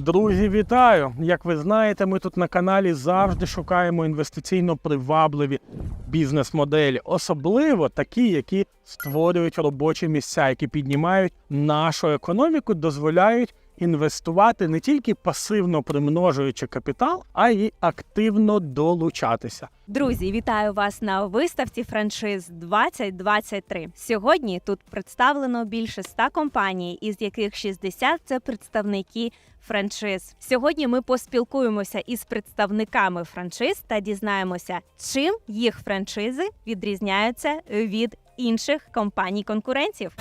Друзі, вітаю! Як ви знаєте, ми тут на каналі завжди шукаємо інвестиційно привабливі бізнес-моделі, особливо такі, які створюють робочі місця, які піднімають нашу економіку, дозволяють інвестувати не тільки пасивно примножуючи капітал, а й активно долучатися. Друзі, вітаю вас на виставці франшиз 2023. Сьогодні тут представлено більше 100 компаній, із яких 60 – це представники франшиз. Сьогодні ми поспілкуємося із представниками франшиз та дізнаємося, чим їх франшизи відрізняються від інших компаній конкурентів.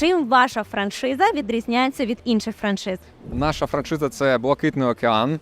Чим ваша франшиза відрізняється від інших франшиз? Наша франшиза це Блакитний океан. Е,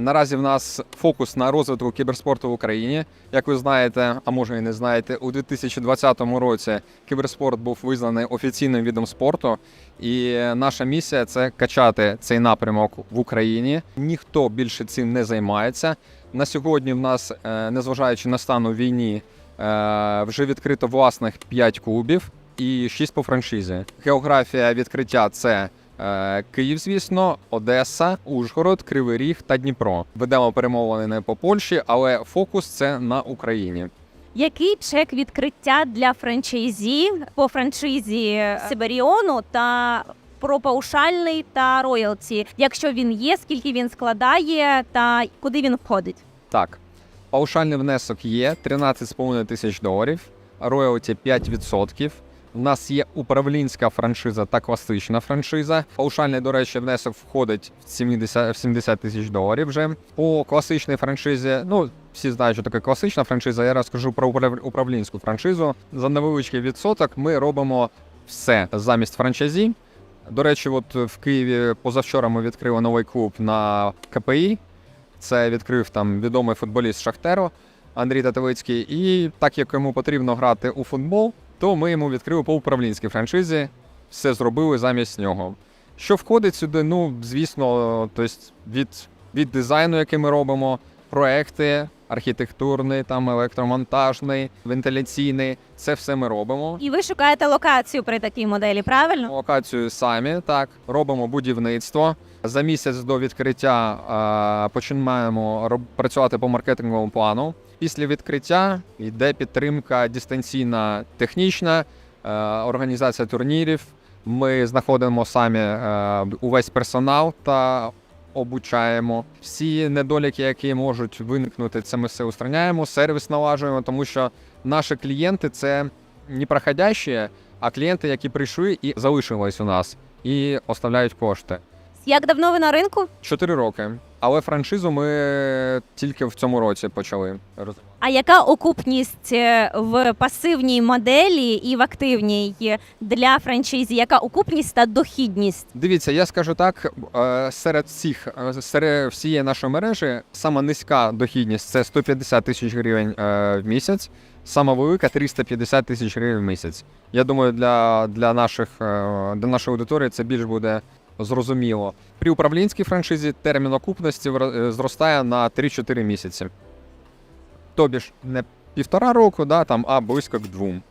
наразі в нас фокус на розвитку кіберспорту в Україні. Як ви знаєте, а може і не знаєте, у 2020 році кіберспорт був визнаний офіційним видом спорту, і наша місія це качати цей напрямок в Україні. Ніхто більше цим не займається. На сьогодні в нас, е, незважаючи на стан у війні, е, вже відкрито власних 5 клубів і 6 по франшизі. Географія відкриття це Е, Київ, звісно, Одеса, Ужгород, Кривий Ріг та Дніпро. Ведемо перемовини не по Польщі, але фокус це на Україні. Який чек відкриття для франчайзі по франшизі Сиберіону та про паушальний та роялті? Якщо він є, скільки він складає та куди він входить? Так, паушальний внесок є 13,5 тисяч доларів, роялті 5%. У нас є управлінська франшиза та класична франшиза. Паушальний, до речі, внесок входить в 70 в 70 тисяч доларів вже. По класичній франшизі, ну всі знають, що таке класична франшиза. Я розкажу про управ- управлінську франшизу. За невеличкий відсоток ми робимо все замість франчайзі. До речі, от в Києві позавчора ми відкрили новий клуб на КПІ. Це відкрив там відомий футболіст Шахтеро Андрій Татовицький. І так як йому потрібно грати у футбол, то ми йому відкрили по управлінській франшизі. Все зробили замість нього. Що входить сюди? Ну, звісно, тобто від, від дизайну, який ми робимо, проекти, архітектурний, там електромонтажний, вентиляційний, це все ми робимо. І ви шукаєте локацію при такій моделі, правильно? Локацію самі так робимо будівництво. За місяць до відкриття починаємо працювати по маркетинговому плану. Після відкриття йде підтримка дистанційна технічна, е, організація турнірів. Ми знаходимо самі е, увесь персонал та обучаємо. Всі недоліки, які можуть виникнути, це ми все устраняємо, сервіс налажуємо, тому що наші клієнти це не проходящі, а клієнти, які прийшли і залишились у нас, і оставляють кошти. Як давно ви на ринку? Чотири роки. Але франшизу ми тільки в цьому році почали розвивати. А яка окупність е, в пасивній моделі і в активній для франшизі? Яка окупність та дохідність? Дивіться, я скажу так: е, серед всіх е, серед всієї нашої мережі сама низька дохідність це 150 тисяч гривень в місяць, сама велика 350 тисяч гривень в місяць. Я думаю, для, для, наших, для нашої аудиторії це більш буде зрозуміло. При управлінській франшизі термін окупності е, зростає на 3-4 місяці. Тобі ж не півтора року, да, там, а близько к двом.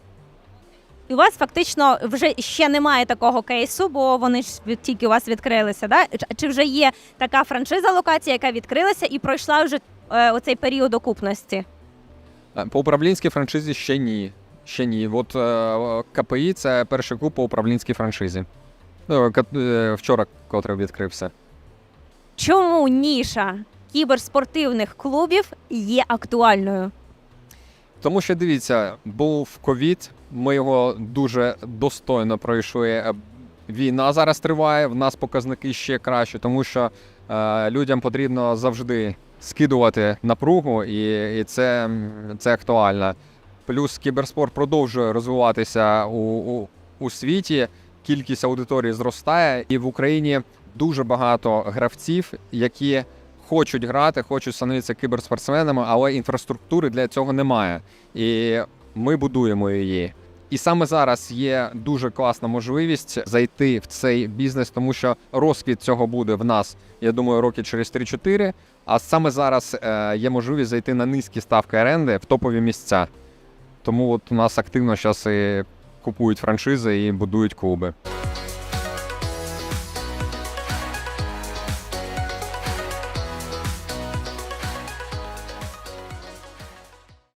І у вас фактично вже ще немає такого кейсу, бо вони ж тільки у вас відкрилися. Да? Чи- вже є така франшиза локація, яка відкрилася і пройшла вже е, оцей період окупності? Е, По управлінській франшизі ще ні. Ще ні. От е, КПІ це перший клуб по управлінській франшизі. Ну, е, вчора, котрий відкрився. Чому ніша кіберспортивних клубів є актуальною? Тому що дивіться, був ковід, ми його дуже достойно пройшли. Е, Війна зараз триває, в нас показники ще краще, тому що е, людям потрібно завжди скидувати напругу, і, і це, м, це актуально. Плюс кіберспорт продовжує розвиватися у, у, у світі, кількість аудиторії зростає, і в Україні дуже багато гравців, які хочуть грати, хочуть становитися кіберспортсменами, але інфраструктури для цього немає. І ми будуємо її. І саме зараз є дуже класна можливість зайти в цей бізнес, тому що розквіт цього буде в нас, я думаю, роки через 3-4. А саме зараз е, є можливість зайти на низькі ставки оренди в топові місця. Тому от у нас активно зараз купують франшизи і будують клуби.